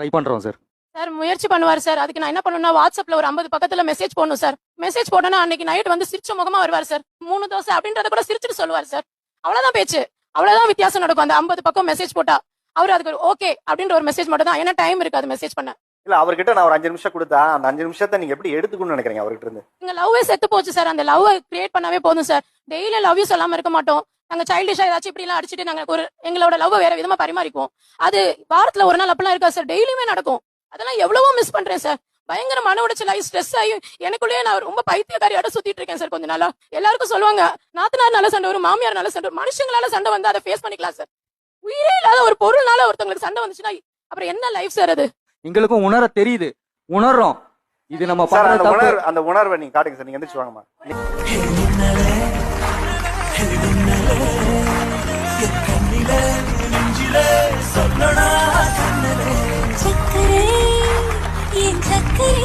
Try பண்றோம் sir sir முயற்சி பண்ணுவார் சார் அதுக்கு நான் என்ன பண்ணணும்னா வாட்ஸ்அப்ல ஒரு ஐம்பது பக்கத்துல மெசேஜ் போடணும் சார் மெசேஜ் போட்டோன்னா அன்னைக்கு நைட் வந்து சிரிச்ச முகமா வருவார் சார் மூணு தோசை அப்படின்றத கூட சிரிச்சுட்டு சொல்லுவார் சார் அவ்வளவுதான் பேச்சு. அவ்வளவுதான் வித்தியாசம் நடக்கும். அந்த ஐம்பது பக்கம் மெசேஜ் போட்டா அவர் அதுக்கு ஓகே அப்படின்ற ஒரு மெசேஜ் மட்டும் தான் ஏன்னா டைம் இருக்காது மெசேஜ் பண்ண. இல்ல அவர்கிட்ட நான் ஒரு அஞ்சு நிமிஷம் கொடுத்தா அந்த அஞ்சு நிமிஷத்தை நீங்க எப்படி எடுத்துக்கணும்னு நினைக்கிறீங்க அவர்கிட்ட இருந்து? எங்க லவ்வே செத்து போச்சு சார் அந்த லவ் கிரியேட் பண்ணவே போதும் சார் டெய்லி லவ் யூ சொல்லாம இருக்க மாட்டோம். நாங்க சைல்டிஷா ஏதாச்சும் இப்படி எல்லாம் அடிச்சுட்டு நாங்க ஒரு எங்களோட லவ் வேற விதமா பரிமாறிக்குவோம். அது வாரத்துல ஒரு நாள் அப்பெல்லாம் இருக்கா சார் டெய்லியுமே நடக்கும். அதெல்லாம் எவ்வளவோ மிஸ் பண்றேன் சார் பயங்கர மன உடைச்சல் ஆகி ஸ்ட்ரெஸ் ஆகி எனக்குள்ளேயே நான் ரொம்ப பைத்தியக்காரியோட சுத்திட்டு இருக்கேன் சார் கொஞ்ச நாளா. எல்லாருக்கும் சொல்லுவாங்க நாத்தனார் நல்ல சண்டை வரும் மாமியார் நல்ல சண்டை வரும். மனுஷங்களால சண்டை வந்து அதை ஃபேஸ் பண்ணிக்கலாம் சார் உயிரே இல்லாத ஒரு பொருள்னால ஒருத்தவங்களுக்கு சண்டை வந்துச்சுன்னா அப்புறம் என்ன லைஃப் சார் அது? எங்களுக்கும் உணர தெரியுது. உணர்றோம். இது நம்ம அந்த உணர்வு அந்த உணர்வை நீங்க காட்டுங்க சார் நீங்க எந்திரிச்சு வாங்கம்மா.